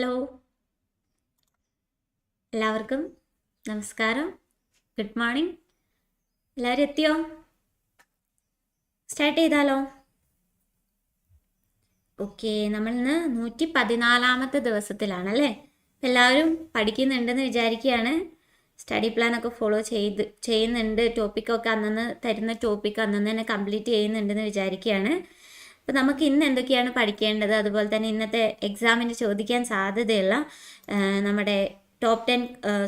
Hello. എല്ലാവർക്കും നമസ്കാരം. Good morning. എല്ലാവരും എത്തിയോ? സ്റ്റാർട്ട് ചെയ്താലോ? ഓക്കെ നമ്മൾ ഇന്ന് നൂറ്റി പതിനാലാമത്തെ ദിവസത്തിലാണല്ലേ? എല്ലാവരും പഠിക്കുന്നുണ്ടെന്ന് വിചാരിക്കുകയാണ്. സ്റ്റഡി പ്ലാൻ ഒക്കെ ഫോളോ ചെയ്ത് ചെയ്യുന്നുണ്ട്. ടോപ്പിക്കൊക്കെ അന്നന്ന് തരുന്ന ടോപ്പിക്ക് അന്നന്ന് തന്നെ കംപ്ലീറ്റ് ചെയ്യുന്നുണ്ടെന്ന് വിചാരിക്കുകയാണ്. അപ്പോൾ നമുക്ക് ഇന്ന് എന്തൊക്കെയാണ് പഠിക്കേണ്ടത്? അതുപോലെ തന്നെ ഇന്നത്തെ എക്സാമിന് ചോദിക്കാൻ സാധ്യതയുള്ള നമ്മുടെ top ten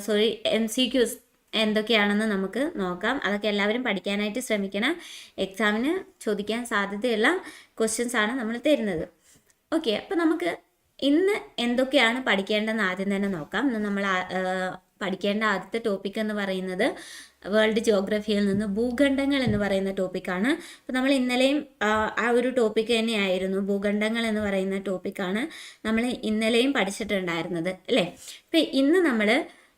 sorry M C Qs എന്തൊക്കെയാണെന്ന് നമുക്ക് നോക്കാം. അതൊക്കെ എല്ലാവരും പഠിക്കാനായിട്ട് ശ്രമിക്കണം. എക്സാമിന് ചോദിക്കാൻ സാധ്യതയുള്ള ക്വസ്റ്റ്യൻസ് ആണ് നമ്മൾ തരുന്നത്. ഓക്കെ അപ്പോൾ നമുക്ക് ഇന്ന് എന്തൊക്കെയാണ് പഠിക്കേണ്ടതെന്ന് ആദ്യം തന്നെ നോക്കാം. നമ്മൾ പഠിക്കേണ്ട ആദ്യത്തെ ടോപ്പിക് എന്ന് പറയുന്നത് വേൾഡ് ജോഗ്രഫിയിൽ നിന്ന് ഭൂഖണ്ഡങ്ങൾ എന്ന് പറയുന്ന ടോപ്പിക്കാണ് അപ്പോൾ നമ്മൾ ഇന്നലെയും ആ, ഒരു ടോപ്പിക്ക് തന്നെയായിരുന്നു. ഭൂഖണ്ഡങ്ങൾ എന്ന് പറയുന്ന ടോപ്പിക്കാണ് നമ്മൾ ഇന്നലെയും പഠിച്ചിട്ടുണ്ടായിരുന്നത് അല്ലേ? അപ്പോൾ ഇന്ന് നമ്മൾ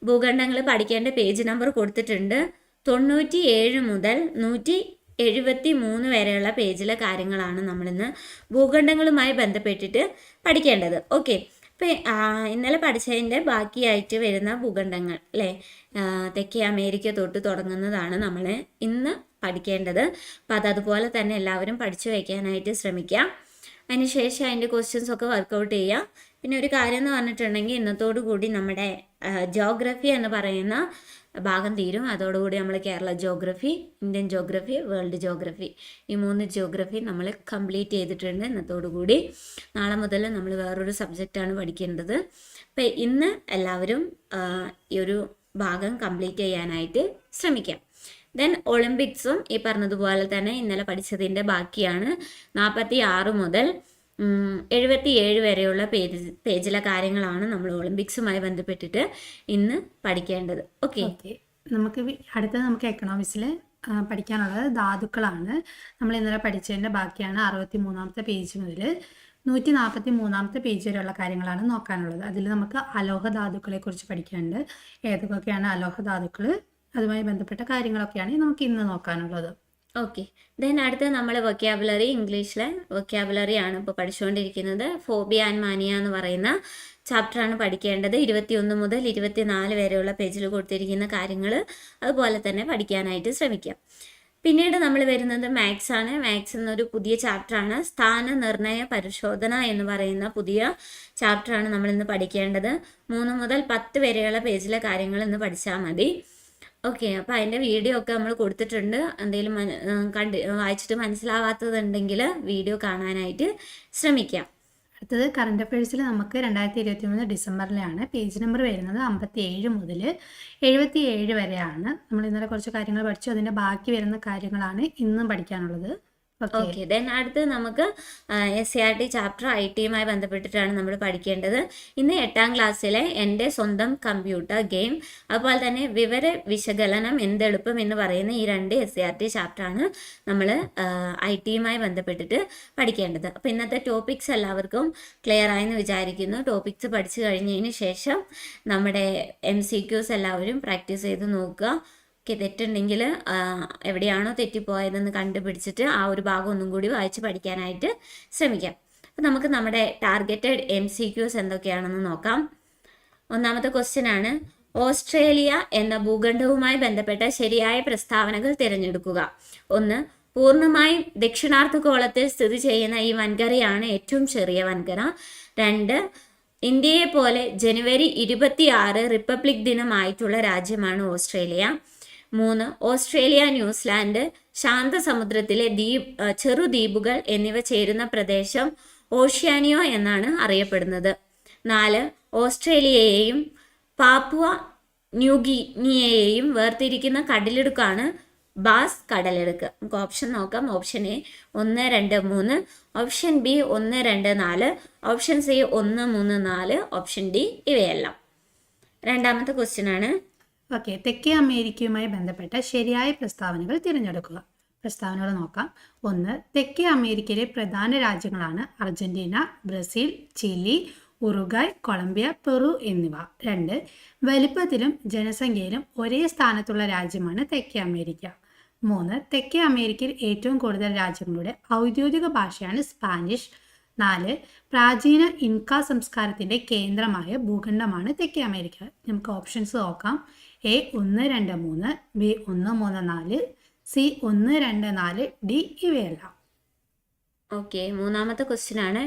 ഭൂഖണ്ഡങ്ങൾ പഠിക്കേണ്ട പേജ് നമ്പർ കൊടുത്തിട്ടുണ്ട്. തൊണ്ണൂറ്റി ഏഴ് മുതൽ നൂറ്റി എഴുപത്തി മൂന്ന് വരെയുള്ള പേജിലെ കാര്യങ്ങളാണ് നമ്മളിന്ന് ഭൂഖണ്ഡങ്ങളുമായി ബന്ധപ്പെട്ടിട്ട് പഠിക്കേണ്ടത്. ഓക്കെ ഇന്നലെ പഠിച്ചതിന്റെ ബാക്കിയായിട്ട് വരുന്ന ഭൂഖണ്ഡങ്ങൾ അല്ലേ? തെക്കേ അമേരിക്ക തൊട്ട് തുടങ്ങുന്നതാണ് നമ്മൾ ഇന്ന് പഠിക്കേണ്ടത്. അപ്പോൾ അതുപോലെ തന്നെ എല്ലാവരും പഠിച്ചു വയ്ക്കാനായിട്ട് ശ്രമിക്കാം. അതിനുശേഷം അതിന്റെ ക്വസ്റ്റ്യൻസ് ഒക്കെ വർക്കൗട്ട് ചെയ്യുക പിന്നെ ഒരു കാര്യം എന്ന് പറഞ്ഞിട്ടുണ്ടെങ്കിൽ ഇന്നത്തോടു കൂടി നമ്മുടെ ജോഗ്രഫി എന്ന് പറയുന്ന ഭാഗം തീരും. അതോടുകൂടി നമ്മൾ Kerala geography Indian geography world geography ഈ മൂന്ന് ജോഗ്രഫി നമ്മൾ കംപ്ലീറ്റ് ചെയ്തിട്ടുണ്ട്. ഇന്നത്തോടു കൂടി നാളെ മുതൽ നമ്മൾ വേറൊരു സബ്ജക്റ്റാണ് പഠിക്കേണ്ടത്. അപ്പം ഇന്ന് എല്ലാവരും ഈ ഒരു ഭാഗം കംപ്ലീറ്റ് ചെയ്യാനായിട്ട് ശ്രമിക്കാം. ദെൻ ഒളിമ്പിക്സും ഈ പറഞ്ഞതുപോലെ തന്നെ ഇന്നലെ പഠിച്ചതിന്റെ ബാക്കിയാണ്. നാൽപ്പത്തി ആറ് മുതൽ എഴുപത്തി ഏഴ് വരെയുള്ള പേജ് പേജിലെ കാര്യങ്ങളാണ് നമ്മൾ ഒളിമ്പിക്സുമായി ബന്ധപ്പെട്ടിട്ട് ഇന്ന് പഠിക്കേണ്ടത്. ഓക്കെ? നമുക്ക് അടുത്തത് നമുക്ക് എക്കണോമിക്സിൽ പഠിക്കാനുള്ളത് ധാതുക്കളാണ്. നമ്മൾ ഇന്നലെ പഠിച്ചതിന്റെ ബാക്കിയാണ് അറുപത്തി മൂന്നാമത്തെ പേജ് മുതൽ നൂറ്റി നാൽപ്പത്തി മൂന്നാമത്തെ പേജ് വരെയുള്ള കാര്യങ്ങളാണ് നോക്കാനുള്ളത്. അതിൽ നമുക്ക് അലോഹ ധാതുക്കളെ കുറിച്ച് പഠിക്കാനുണ്ട്. ഏതൊക്കെയാണ് അലോഹ ധാതുക്കൾ അതുമായി ബന്ധപ്പെട്ട കാര്യങ്ങളൊക്കെയാണ് നമുക്ക് ഇന്ന് നോക്കാനുള്ളത്. ഓക്കെ ദെൻ അടുത്ത നമ്മൾ വൊക്കാബുലറി ഇംഗ്ലീഷിലെ വൊക്കാബുലറി ആണ് ഇപ്പോൾ പഠിച്ചുകൊണ്ടിരിക്കുന്നത് ഫോബിയ ആൻഡ് മാനിയ എന്ന് പറയുന്ന ചാപ്റ്ററാണ് പഠിക്കേണ്ടത്. ഇരുപത്തിയൊന്ന് മുതൽ ഇരുപത്തിനാല് വരെയുള്ള പേജിൽ കൊടുത്തിരിക്കുന്ന കാര്യങ്ങൾ അതുപോലെ തന്നെ പഠിക്കാനായിട്ട് ശ്രമിക്കാം. പിന്നീട് നമ്മൾ വരുന്നത് മാത്സ് ആണ്. മാത്സ് എന്നൊരു പുതിയ ചാപ്റ്ററാണ് സ്ഥാന നിർണയ പരിശോധന എന്ന് പറയുന്ന പുതിയ ചാപ്റ്ററാണ് നമ്മൾ ഇന്ന് പഠിക്കേണ്ടത്. മൂന്ന് മുതൽ പത്ത് വരെയുള്ള പേജിലെ കാര്യങ്ങൾ ഇന്ന് പഠിച്ചാൽ മതി. ഓക്കെ അപ്പോൾ അതിന്റെ വീഡിയോ ഒക്കെ നമ്മൾ കൊടുത്തിട്ടുണ്ട്. എന്തെങ്കിലും കണ്ട് വായിച്ചിട്ട് മനസ്സിലാവാത്തതുണ്ടെങ്കിൽ വീഡിയോ കാണാനായിട്ട് ശ്രമിക്കാം. അടുത്തത് കറണ്ട് അഫയേഴ്സിൽ നമുക്ക് രണ്ടായിരത്തി ഇരുപത്തി മൂന്ന് ഡിസംബറിലാണ് പേജ് നമ്പർ വരുന്നത് അമ്പത്തി ഏഴ് മുതൽ എഴുപത്തി ഏഴ് വരെയാണ്. നമ്മൾ ഇന്നലെ കുറച്ച് കാര്യങ്ങൾ പഠിച്ചു. അതിന്റെ ബാക്കി വരുന്ന കാര്യങ്ങളാണ് ഇന്നും പഠിക്കാനുള്ളത്. ഓക്കെ. ദെൻ അടുത്ത് നമുക്ക് S C R T chapter I ടിയുമായി ബന്ധപ്പെട്ടിട്ടാണ് നമ്മൾ പഠിക്കേണ്ടത്. ഇന്ന് എട്ടാം ക്ലാസ്സിലെ എന്റെ സ്വന്തം കമ്പ്യൂട്ടർ ഗെയിം അതുപോലെ തന്നെ വിവര വിശകലനം എന്തെളുപ്പം എന്ന് പറയുന്ന ഈ രണ്ട് എസ് സി ആർ ടി ചാപ്റ്ററാണ് നമ്മൾ ഐ ടിയുമായി ബന്ധപ്പെട്ടിട്ട് പഠിക്കേണ്ടത്. അപ്പോൾ ഇന്നത്തെ ടോപ്പിക്സ് എല്ലാവർക്കും ക്ലിയർ ആയെന്ന് വിചാരിക്കുന്നു. ടോപ്പിക്സ് പഠിച്ചു കഴിഞ്ഞതിന് ശേഷം നമ്മുടെ എം സി ക്യൂസ് എല്ലാവരും പ്രാക്ടീസ് ചെയ്ത് നോക്കുക. തെറ്റുണ്ടെങ്കിൽ എവിടെയാണോ തെറ്റിപ്പോയതെന്ന് കണ്ടുപിടിച്ചിട്ട് ആ ഒരു ഭാഗം ഒന്നും കൂടി വായിച്ച് പഠിക്കാനായിട്ട് ശ്രമിക്കാം. അപ്പം നമുക്ക് നമ്മുടെ ടാർഗറ്റഡ് എം സി ക്യൂസ് എന്തൊക്കെയാണെന്ന് നോക്കാം. ഒന്നാമത്തെ ക്വസ്റ്റ്യൻ ആണ് ഓസ്ട്രേലിയ എന്ന ഭൂഖണ്ഡവുമായി ബന്ധപ്പെട്ട ശരിയായ പ്രസ്താവനകൾ തിരഞ്ഞെടുക്കുക. ഒന്ന് പൂർണമായും ദക്ഷിണാർദ്ധഗോളത്തിൽ സ്ഥിതി ചെയ്യുന്ന ഈ വൻകരയാണ് ഏറ്റവും ചെറിയ വൻകര. രണ്ട് ഇന്ത്യയെ പോലെ ജനുവരി ഇരുപത്തിയാറ് റിപ്പബ്ലിക് ദിനമായിട്ടുള്ള രാജ്യമാണ് ഓസ്ട്രേലിയ. മൂന്ന് ഓസ്ട്രേലിയ ന്യൂസിലാൻഡ് ശാന്തസമുദ്രത്തിലെ ദ്വീപ് ചെറുദ്വീപുകൾ എന്നിവ ചേരുന്ന പ്രദേശം ഓഷ്യാനിയോ എന്നാണ് അറിയപ്പെടുന്നത്. നാല് ഓസ്ട്രേലിയയെയും പാപ്പുവ ന്യൂഗിനിയെയും വേർതിരിക്കുന്ന കടലിടുക്കാണ് ബാസ് കടലിടുക്ക്. നമുക്ക് ഓപ്ഷൻ നോക്കാം. ഓപ്ഷൻ എ ഒന്ന് രണ്ട് മൂന്ന് ഓപ്ഷൻ ബി ഒന്ന് രണ്ട് നാല് ഓപ്ഷൻ സി ഒന്ന് മൂന്ന് നാല് ഓപ്ഷൻ ഡി ഇവയെല്ലാം. രണ്ടാമത്തെ ക്വസ്റ്റ്യൻ ആണ് ഓക്കെ തെക്കേ അമേരിക്കയുമായി ബന്ധപ്പെട്ട ശരിയായ പ്രസ്താവനകൾ തിരഞ്ഞെടുക്കുക. പ്രസ്താവനകൾ നോക്കാം. ഒന്ന് തെക്കേ അമേരിക്കയിലെ പ്രധാന രാജ്യങ്ങളാണ് Argentina Brazil Chile Uruguay Colombia Peru എന്നിവ. രണ്ട് വലിപ്പത്തിലും ജനസംഖ്യയിലും ഒരേ സ്ഥാനത്തുള്ള രാജ്യമാണ് തെക്കേ അമേരിക്ക. മൂന്ന് തെക്കേ അമേരിക്കയിൽ ഏറ്റവും കൂടുതൽ രാജ്യങ്ങളുടെ ഔദ്യോഗിക ഭാഷയാണ് സ്പാനിഷ്. നാല് പ്രാചീന ഇൻക സംസ്കാരത്തിന്റെ കേന്ദ്രമായ ഭൂഖണ്ഡമാണ് തെക്കേ അമേരിക്ക. നമുക്ക് ഓപ്ഷൻസ് നോക്കാം. എ ഒന്ന് രണ്ട് മൂന്ന് ബി ഒന്ന് മൂന്ന് നാല് സി ഒന്ന് രണ്ട് നാല് ഡി ഇവയെല്ലാം. ഓക്കെ മൂന്നാമത്തെ ക്വസ്റ്റ്യൻ ആണ്.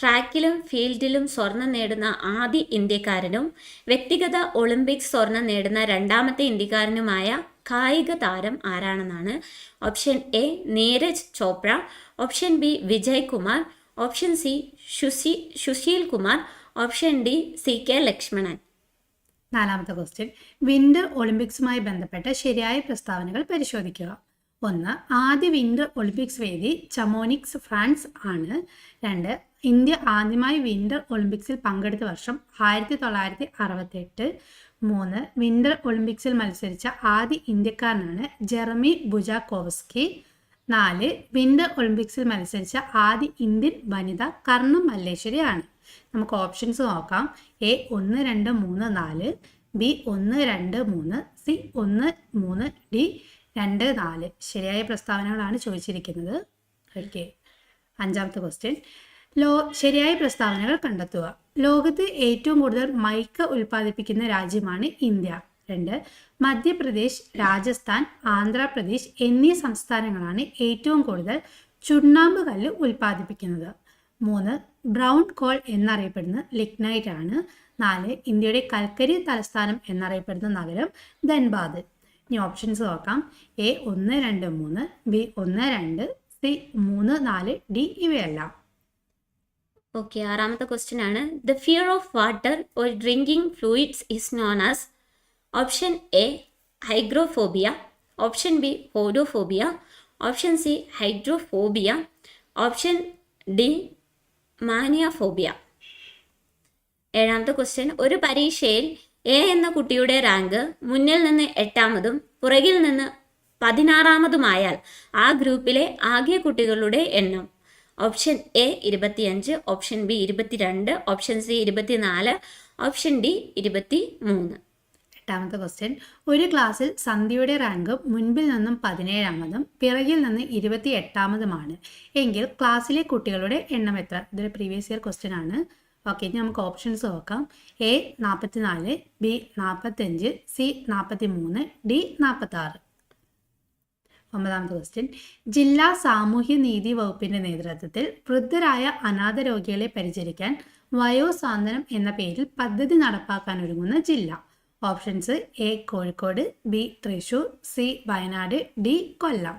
ട്രാക്കിലും ഫീൽഡിലും സ്വർണം നേടുന്ന ആദ്യ ഇന്ത്യക്കാരനും വ്യക്തിഗത ഒളിമ്പിക്സ് സ്വർണം നേടുന്ന രണ്ടാമത്തെ ഇന്ത്യക്കാരനുമായ കായിക താരം ആരാണെന്നാണ്? Option A Neeraj Chopra. Option B Vijay Kumar option C ശുശി Sushil Kumar. Option D C K Lakshmanan. നാലാമത്തെ ക്വസ്റ്റ്യൻ വിന്റർ ഒളിമ്പിക്സുമായി ബന്ധപ്പെട്ട ശരിയായ പ്രസ്താവനകൾ പരിശോധിക്കുക. ഒന്ന് ആദ്യ വിന്റർ ഒളിമ്പിക്സ് വേദി ചമോനിക്സ് ഫ്രാൻസ് ആണ്. രണ്ട് ഇന്ത്യ ആദ്യമായി വിന്റർ ഒളിമ്പിക്സിൽ പങ്കെടുത്ത വർഷം ആയിരത്തി തൊള്ളായിരത്തി അറുപത്തെട്ട് മൂന്ന് വിന്റർ ഒളിമ്പിക്സിൽ മത്സരിച്ച ആദ്യ ഇന്ത്യക്കാരനാണ് ജെറമി ബുജാക്കോവസ്കി. നാല് വിന്റർ ഒളിമ്പിക്സിൽ മത്സരിച്ച ആദ്യ ഇന്ത്യൻ വനിത കർണം മല്ലേശ്വരിയാണ്. നമുക്ക് ഓപ്ഷൻസ് നോക്കാം. എ ഒന്ന് രണ്ട് മൂന്ന് നാല് ബി ഒന്ന് രണ്ട് മൂന്ന് സി ഒന്ന് മൂന്ന് ഡി രണ്ട് നാല്. ശരിയായ പ്രസ്താവനകളാണ് ചോദിച്ചിരിക്കുന്നത്. ഓക്കെ. അഞ്ചാമത്തെ ക്വസ്റ്റ്യൻ ലോ ശരിയായ പ്രസ്താവനകൾ കണ്ടെത്തുക. ലോകത്ത് ഏറ്റവും കൂടുതൽ മൈക്ക ഉൽപ്പാദിപ്പിക്കുന്ന രാജ്യമാണ് ഇന്ത്യ. രണ്ട് മധ്യപ്രദേശ് രാജസ്ഥാൻ ആന്ധ്രാപ്രദേശ് എന്നീ സംസ്ഥാനങ്ങളാണ് ഏറ്റവും കൂടുതൽ ചുണ്ണാമ്പ് കല്ല് ഉൽപ്പാദിപ്പിക്കുന്നത്. മൂന്ന് ബ്രൗൺ കോൾ എന്നറിയപ്പെടുന്ന ലിഗ്നൈറ്റ് ആണ് നാല് ഇന്ത്യയുടെ കൽക്കരി തലസ്ഥാനം എന്നറിയപ്പെടുന്ന നഗരം ധൻബാദ്. ഇനി ഓപ്ഷൻസ് നോക്കാം. എ ഒന്ന് രണ്ട് മൂന്ന് ബി ഒന്ന് രണ്ട് സി മൂന്ന് നാല് ഡി ഇവയെല്ലാം. ഓക്കെ ആറാമത്തെ ക്വസ്റ്റ്യൻ ആണ്. The fear of water or drinking fluids is known as option A hygrophobia option B hodophobia option C hydrophobia option D maniaphobia. ഏഴാമത്തെ ക്വസ്റ്റ്യൻ ഒരു പരീക്ഷയിൽ എ എന്ന കുട്ടിയുടെ റാങ്ക് മുന്നിൽ നിന്ന് എട്ടാമതും പുറകിൽ നിന്ന് പതിനാറാമതുമായാൽ ആ ഗ്രൂപ്പിലെ ആകെ കുട്ടികളുടെ എണ്ണം. ഓപ്ഷൻ എ ഇരുപത്തിയഞ്ച് ഓപ്ഷൻ ബി ഇരുപത്തിരണ്ട് ഓപ്ഷൻ സി ഇരുപത്തിനാല് ഓപ്ഷൻ ഡി ഇരുപത്തി മൂന്ന് എട്ടാമത്തെ ക്വസ്റ്റ്യൻ ഒരു ക്ലാസ്സിൽ സന്ധ്യയുടെ റാങ്ക് മുൻപിൽ നിന്നും പതിനേഴാമതും പിറകിൽ നിന്ന് ഇരുപത്തി എട്ടാമതുമാണ് എങ്കിൽ ക്ലാസ്സിലെ കുട്ടികളുടെ എണ്ണം എത്ര? ഇതൊരു പ്രീവിയസ് ഇയർ ക്വസ്റ്റ്യൻ ആണ്. ഓക്കെ ഇനി നമുക്ക് ഓപ്ഷൻസ് നോക്കാം. എ നാൽപ്പത്തിനാല് ബി നാൽപ്പത്തഞ്ച് സി നാൽപ്പത്തി മൂന്ന് ഡി നാൽപ്പത്തി ആറ് ഒമ്പതാമത്തെ ക്വസ്റ്റ്യൻ ജില്ലാ സാമൂഹ്യ നീതി വകുപ്പിന്റെ നേതൃത്വത്തിൽ വൃദ്ധരായ അനാഥ രോഗികളെ പരിചരിക്കാൻ വയോസാന്ത്വനം എന്ന പേരിൽ പദ്ധതി നടപ്പാക്കാൻ ഒരുങ്ങുന്ന ജില്ല. Options A Kozhikode B Thrissur C Wayanad D Kollam.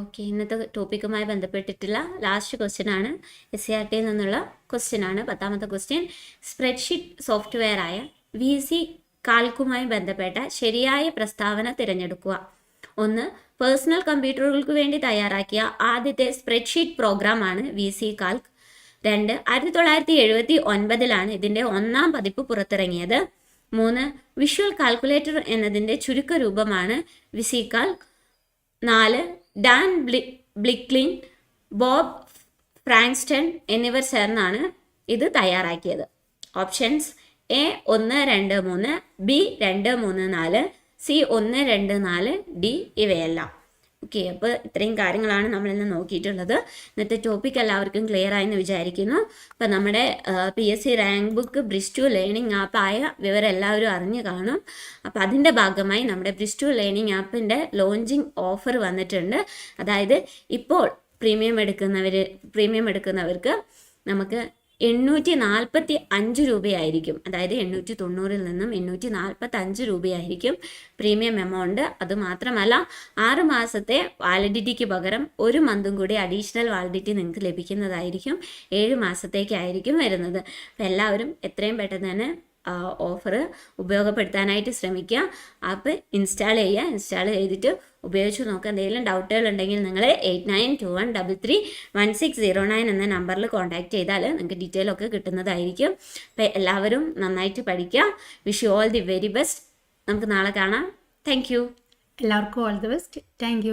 Okay ഇന്നത്തെ ടോപ്പിക്കുമായി ബന്ധപ്പെട്ടിട്ടുള്ള ലാസ്റ്റ് ക്വസ്റ്റ്യൻ ആണ്. എസ് സി ആർ ടിയിൽ നിന്നുള്ള ക്വസ്റ്റ്യൻ ആണ്. പത്താമത്തെ ക്വസ്റ്റ്യൻ സ്പ്രെഡ്ഷീറ്റ് സോഫ്റ്റ്വെയർ ആയ വി സി കാൽക്കുമായി ബന്ധപ്പെട്ട ശരിയായ പ്രസ്താവന തിരഞ്ഞെടുക്കുക. ഒന്ന് പേഴ്സണൽ കമ്പ്യൂട്ടറുകൾക്ക് വേണ്ടി തയ്യാറാക്കിയ ആദ്യത്തെ സ്പ്രെഡ്ഷീറ്റ് പ്രോഗ്രാമാണ് വി സി കാൽക്ക് രണ്ട് ആയിരത്തി തൊള്ളായിരത്തി എഴുപത്തി ഒൻപതിലാണ് ഇതിന്റെ ഒന്നാം പതിപ്പ് പുറത്തിറങ്ങിയത്. മൂന്ന് വിഷ്വൽ കാൽക്കുലേറ്റർ എന്നതിന്റെ ചുരുക്കരൂപമാണ്. രൂപമാണ് വിസികാൽക്ക് നാല് ഡാൻ ബ്ലി ബ്ലിക്ലിൻ ബോബ് ഫ്രാങ്സ്റ്റൺ എന്നിവർ ചേർന്നാണ് ഇത് തയ്യാറാക്കിയത്. ഓപ്ഷൻസ് എ ഒന്ന് രണ്ട് മൂന്ന് ബി രണ്ട് മൂന്ന് നാല് സി ഒന്ന് രണ്ട് നാല് ഡി ഇവയെല്ലാം. ഓക്കെ അപ്പോൾ ഇത്രയും കാര്യങ്ങളാണ് നമ്മൾ ഇന്ന് നോക്കിയിട്ടുള്ളത്. ഇന്നത്തെ ടോപ്പിക് എല്ലാവർക്കും ക്ലിയർ ആയെന്ന് വിചാരിക്കുന്നു. അപ്പോൾ നമ്മുടെ P S C rank book breeze to learning app ആയ വിവരം എല്ലാവരും അറിഞ്ഞു കാണും. അപ്പോൾ അതിന്റെ ഭാഗമായി നമ്മുടെ ബ്രിസ് ടു ലേണിംഗ് ആപ്പിന്റെ ലോഞ്ചിങ് ഓഫർ വന്നിട്ടുണ്ട്. അതായത് ഇപ്പോൾ പ്രീമിയം എടുക്കുന്നവർ പ്രീമിയം എടുക്കുന്നവർക്ക് നമുക്ക് എണ്ണൂറ്റി നാൽപ്പത്തി അഞ്ച് രൂപയായിരിക്കും. അതായത് എണ്ണൂറ്റി തൊണ്ണൂറിൽ നിന്നും എണ്ണൂറ്റി നാൽപ്പത്തി അഞ്ച് രൂപയായിരിക്കും പ്രീമിയം എമൗണ്ട് അതുമാത്രമല്ല ആറ് മാസത്തെ വാലിഡിറ്റിക്ക് പകരം ഒരു മന്തും കൂടി അഡീഷണൽ വാലിഡിറ്റി നിങ്ങൾക്ക് ലഭിക്കുന്നതായിരിക്കും. ഏഴ് മാസത്തേക്കായിരിക്കും വരുന്നത്. അപ്പോൾ എല്ലാവരും എത്രയും പെട്ടെന്ന് തന്നെ ഓഫർ ഉപയോഗപ്പെടുത്താനായിട്ട് ശ്രമിക്കുക. ആപ്പ് ഇൻസ്റ്റാൾ ചെയ്യുക. ഇൻസ്റ്റാൾ ചെയ്തിട്ട് ഉപയോഗിച്ച് നോക്കുക. എന്തെങ്കിലും ഡൗട്ടുകൾ ഉണ്ടെങ്കിൽ നിങ്ങൾ eight nine two one double three one six zero nine എന്ന നമ്പറിൽ കോൺടാക്ട് ചെയ്താൽ നിങ്ങൾക്ക് ഡീറ്റെയിൽ ഒക്കെ കിട്ടുന്നതായിരിക്കും. അപ്പോൾ എല്ലാവരും നന്നായിട്ട് പഠിക്കുക. Wish you all the very best നമുക്ക് നാളെ കാണാം. താങ്ക് എല്ലാവർക്കും ഓൾ ദി ബെസ്റ്റ് താങ്ക്